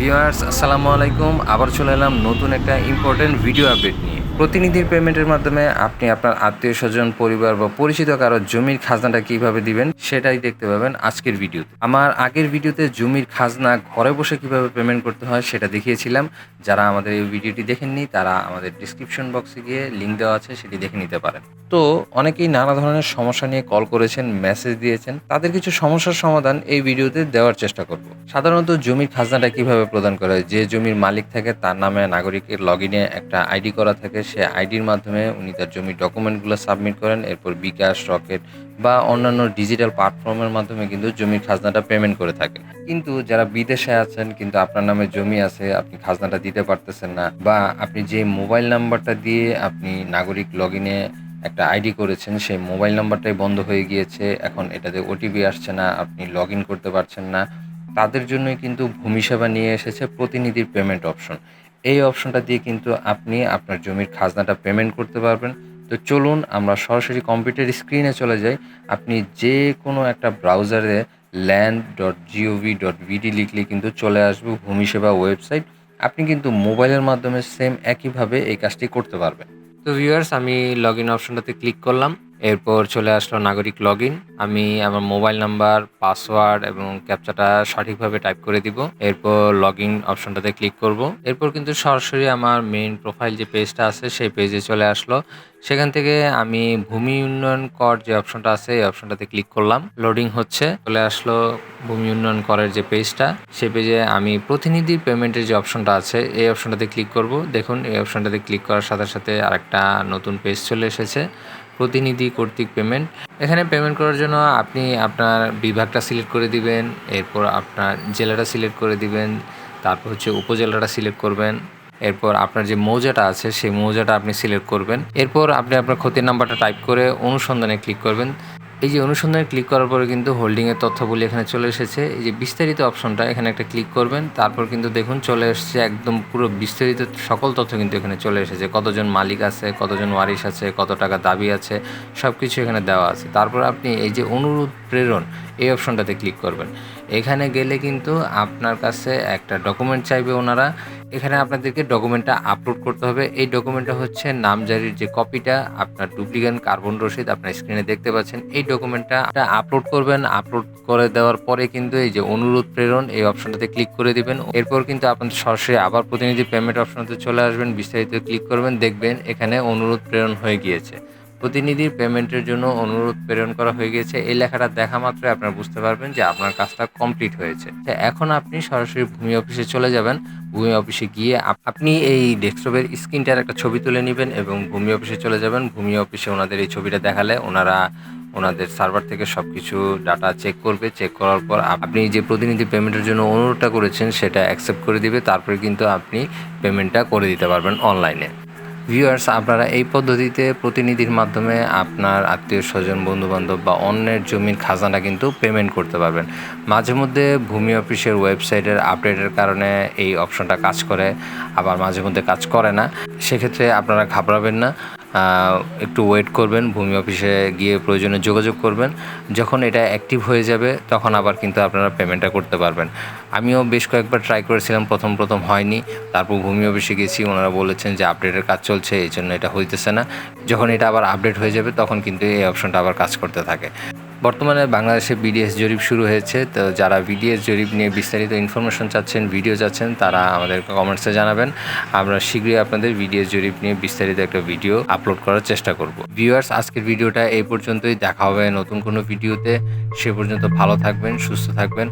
Viewers আসসালামু আলাইকুম। আবার চলে এলাম নতুন একটা ইম্পর্টেন্ট ভিডিও আপডেট নিয়ে। প্রতিনিধির পেমেন্টের মাধ্যমে আপনি আপনার আত্মীয় স্বজন, পরিবার বা পরিচিত কারও জমির খাজনাটা কীভাবে দিবেন সেটাই দেখতে পাবেন আজকের ভিডিওতে। আমার আগের ভিডিওতে জমির খাজনা ঘরে বসে কীভাবে পেমেন্ট করতে হয় সেটা দেখিয়েছিলাম। যারা আমাদের এই ভিডিওটি দেখেননি, তারা আমাদের ডিসক্রিপশন বক্সে গিয়ে লিঙ্ক দেওয়া আছে, সেটি দেখে নিতে পারেন। তো অনেকেই নানা ধরনের সমস্যা নিয়ে কল করেছেন মেসেজ দিয়েছেন। তাদের কিছু সমস্যার সমাধান এই ভিডিওতে দেওয়ার চেষ্টা করব। সাধারণত জমির খাজনাটা কীভাবে প্রদান করা হয়? যে জমির মালিক থাকে, তার নামে নাগরিকের লগ একটা আইডি করা থাকে। সে আইডির মাধ্যমে উনি তার জমির ডকুমেন্টগুলো সাবমিট করেন। এরপর বিকাশ, রকেট বা অন্যান্য ডিজিটাল প্ল্যাটফর্মের মাধ্যমে কিন্তু জমির খাজনাটা পেমেন্ট করে থাকেন। কিন্তু যারা বিদেশে আছেন, কিন্তু আপনার নামে জমি আছে, আপনি খাজনাটা দিতে পারতেছেন না বা আপনি যে মোবাইল নাম্বারটা দিয়ে আপনি নাগরিক লগ ইনে একটা আইডি করেছেন, সেই মোবাইল নাম্বারটাই বন্ধ হয়ে গিয়েছে। এখন এটাতে ওটিপি আসছে না, আপনি লগ ইন করতে পারছেন না। তাদের জন্যই কিন্তু ভূমি সেবা নিয়ে এসেছে প্রতিনিধির পেমেন্ট অপশন। এই অপশনটা দিয়ে কিন্তু আপনি আপনার জমির খাজনাটা পেমেন্ট করতে পারবেন। তো চলুন আমরা সরাসরি কম্পিউটার স্ক্রিনে চলে যাই। আপনি যে কোনো একটা ব্রাউজারে land dot GOV dot BD লিখলে কিন্তু চলে আসবে ভূমি সেবা ওয়েবসাইট আপনি কিন্তু মোবাইলের মাধ্যমে সেম একইভাবে এই কাজটি করতে পারবেন। তো ভিউয়ার্স আমি লগ ইন অপশনটাতে ক্লিক করলাম। এরপর চলে আসলো নাগরিক লগ ইন আমি আমার মোবাইল নাম্বার পাসওয়ার্ড এবং ক্যাপচাটা সঠিকভাবে টাইপ করে দিব। এরপর লগ ইন অপশনটাতে ক্লিক করব। এরপর কিন্তু সরাসরি আমার মেইন প্রোফাইল যে পেজটা আছে, সেই পেজে চলে আসলো। সেখান থেকে আমি ভূমি উন্নয়ন কর যে অপশনটা আছে, এই অপশনটাতে ক্লিক করলাম। লোডিং হচ্ছে। চলে আসলো ভূমি উন্নয়ন করের যে পেজটা সেই পেজে আমি প্রতিনিধি পেমেন্টের যে অপশনটা আছে, এই অপশনটাতে ক্লিক করব। দেখুন, এই অপশনটাতে ক্লিক করার সাথে সাথে আরেকটা নতুন পেজ চলে এসেছে। প্রতিনিধি কর্তৃক পেমেন্ট এখানে পেমেন্ট করার জন্য আপনি আপনার বিভাগটা সিলেক্ট করে দিবেন, এরপর আপনার জেলাটা সিলেক্ট করে দিবেন, তারপর হচ্ছে উপজেলাটা সিলেক্ট করবেন, এরপর আপনার যে মৌজাটা আছে সেই মৌজাটা আপনি সিলেক্ট করবেন। এরপর আপনি আপনার ক্ষতির নাম্বারটা টাইপ করে অনুসন্ধানে ক্লিক করবেন। এই যে অনুসন্ধানে ক্লিক করার পরে কিন্তু হোল্ডিংয়ের তথ্যগুলি এখানে চলে এসেছে। এই যে বিস্তারিত অপশনটা এখানে একটা ক্লিক করবেন, তারপর কিন্তু দেখুন চলে এসেছে একদম পুরো বিস্তারিত সকল তথ্য কিন্তু এখানে চলে এসেছে। কতজন মালিক আছে, কতজন ওয়ারিশ আছে, কত টাকা দাবি আছে সব কিছু এখানে দেওয়া আছে। তারপর আপনি এই যে অনুরোধ প্রেরণ এই অপশনটাতে ক্লিক করবেন। এখানে গেলে কিন্তু আপনার কাছে একটা ডকুমেন্ট চাইবে ওনারা। এখানে আপনাদেরকে ডকুমেন্টটা আপলোড করতে হবে। এই ডকুমেন্টটা হচ্ছে নামজারির যে কপিটা আপনার ডুপ্লিকেট কার্বন রসিদ আপনার স্ক্রিনে দেখতে পাচ্ছেন। এই ডকুমেন্টটা আপলোড করবেন। আপলোড করে দেওয়ার পরে কিন্তু এই যে অনুরোধ প্রেরণ, এই অপশনটাতে ক্লিক করে দিবেন। এরপর কিন্তু আপনার সরাসরি আবার প্রতিনিধি পেমেন্ট অপশনতে চলে আসবেন। বিস্তারিত ক্লিক করবেন, দেখবেন এখানে অনুরোধ প্রেরণ হয়ে গিয়েছে। প্রতিনিধির পেমেন্টের জন্য অনুরোধ প্রেরণ করা হয়ে গেছে। এই লেখাটা দেখা মাত্রই আপনারা বুঝতে পারবেন যে আপনার কাজটা কমপ্লিট হয়েছে। এখন আপনি সরাসরি ভূমি অফিসে চলে যাবেন। ভূমি অফিসে গিয়ে আপনি এই ডেস্কটপের স্ক্রিনটার একটা ছবি তুলে নেবেন এবং ভূমি অফিসে চলে যাবেন। ভূমি অফিসে ওনাদের এই ছবিটা দেখালে ওনারা ওনাদের সার্ভার থেকে সব কিছু ডাটা চেক করবে। চেক করার পর আপনি যে প্রতিনিধি পেমেন্টের জন্য অনুরোধটা করেছেন সেটা অ্যাকসেপ্ট করে দিবে। তারপরে কিন্তু আপনি পেমেন্টটা করে দিতে পারবেন অনলাইনে। ভিউয়ার্স আপনারা এই পদ্ধতিতে প্রতিনিধির মাধ্যমে আপনার আত্মীয় স্বজন, বন্ধুবান্ধব বা অন্যের জমির খাজানা কিন্তু পেমেন্ট করতে পারবেন। মাঝে মধ্যে ভূমি অফিসের ওয়েবসাইটের আপডেটের কারণে এই অপশনটা কাজ করে, আবার মাঝে মধ্যে কাজ করে না। সেক্ষেত্রে আপনারা ঘাবড়াবেন না। একটু ওয়েট করবেন, ভূমি অফিসে গিয়ে প্রয়োজনে যোগাযোগ করবেন। যখন এটা অ্যাক্টিভ হয়ে যাবে, তখন আবার কিন্তু আপনারা পেমেন্টটা করতে পারবেন। আমিও বেশ কয়েকবার ট্রাই করেছিলাম, প্রথম প্রথম হয়নি। তারপর ভূমি অফিসে গেছি, ওনারা বলেছেন যে আপডেটের কাজ চলছে, এই জন্য এটা হইতেছে না। যখন এটা আবার আপডেট হয়ে যাবে, তখন কিন্তু এই অপশনটা আবার কাজ করতে থাকে। বর্তমানে বাংলাদেশে বিডিএস জরিপ শুরু হয়েছে, তো যারা বিডিএস জরিপ নিয়ে বিস্তারিত ইনফরমেশন চাচ্ছেন ভিডিও চাচ্ছেন, তারা আমাদের কমেন্টসে জানাবেন। আমরা শীঘ্রই আপনাদের বিডিএস জরিপ নিয়ে বিস্তারিত একটা ভিডিও আপলোড করার চেষ্টা করব। ভিউয়ার্স আজকের ভিডিওটা এই পর্যন্তই। দেখা হবে নতুন কোনো ভিডিওতে সে পর্যন্ত ভালো থাকবেন, সুস্থ থাকবেন।